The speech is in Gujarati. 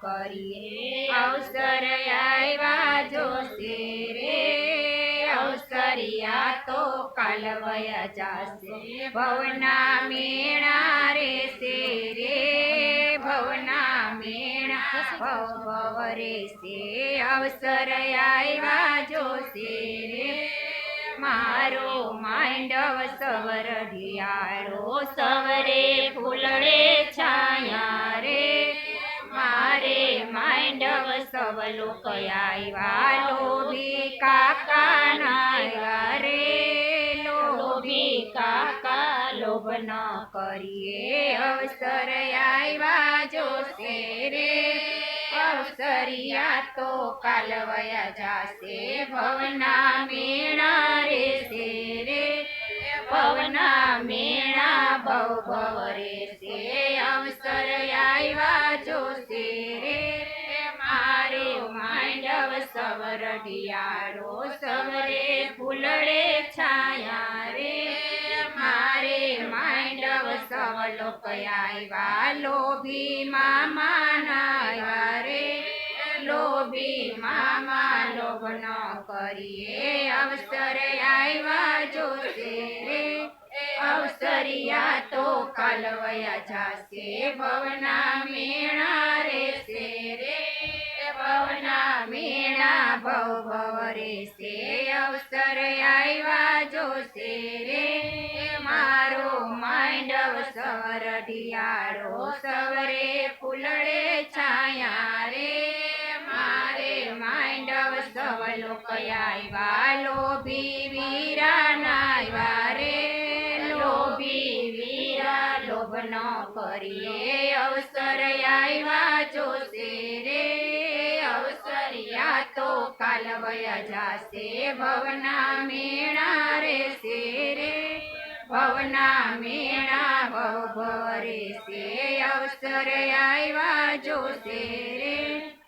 કરીએ. અવસર આવ્યા જોશે રે. અવસરિયા તો કાલવયા જાશે. ભવના મેણા રે સે રે. ભવના મેણા ભવ રે સે અવસર આવ્યા જોશે રે. મારો માંડવ સવર ઢિયાળો, સવરે ફૂલડે ન કરીએ અવસર આવ્યા જોશે રે અવસરિયા તો કાલવયા જાશે ભવના મેણા રે રે ભવના મેણા ભવ ભવ રે સે અવસર આવ્યા જોશે ઢિયાળો સવરે ફૂલડે છાયા રે. મારે માંડવ સવલો કયાવા લોભી મામા નાયા રે. લોભી મામા લોભ ન કરીએ, અવસર આવ્યા જોશે રે. અવસરિયા તો કાલવયા જાશે, ભવના મેણા રે રે. ભવ ભવરે સે અવસર આવ્યા જોશે રે. મારો માંડવ સવર ઢિયાળો સવરે, ફૂલડે છાયા રે. મારે માંડવ સવલો કયાવા લોભી વીરા નાયવા રે. લોભી વીરા, લોભ ન કરીએ, અવસર આવ્યા વયા જાશે, ભવના મેણા રે શેરે. ભવના મેણા ભવ ભરે સે અવસર આવ્યા જોશે રે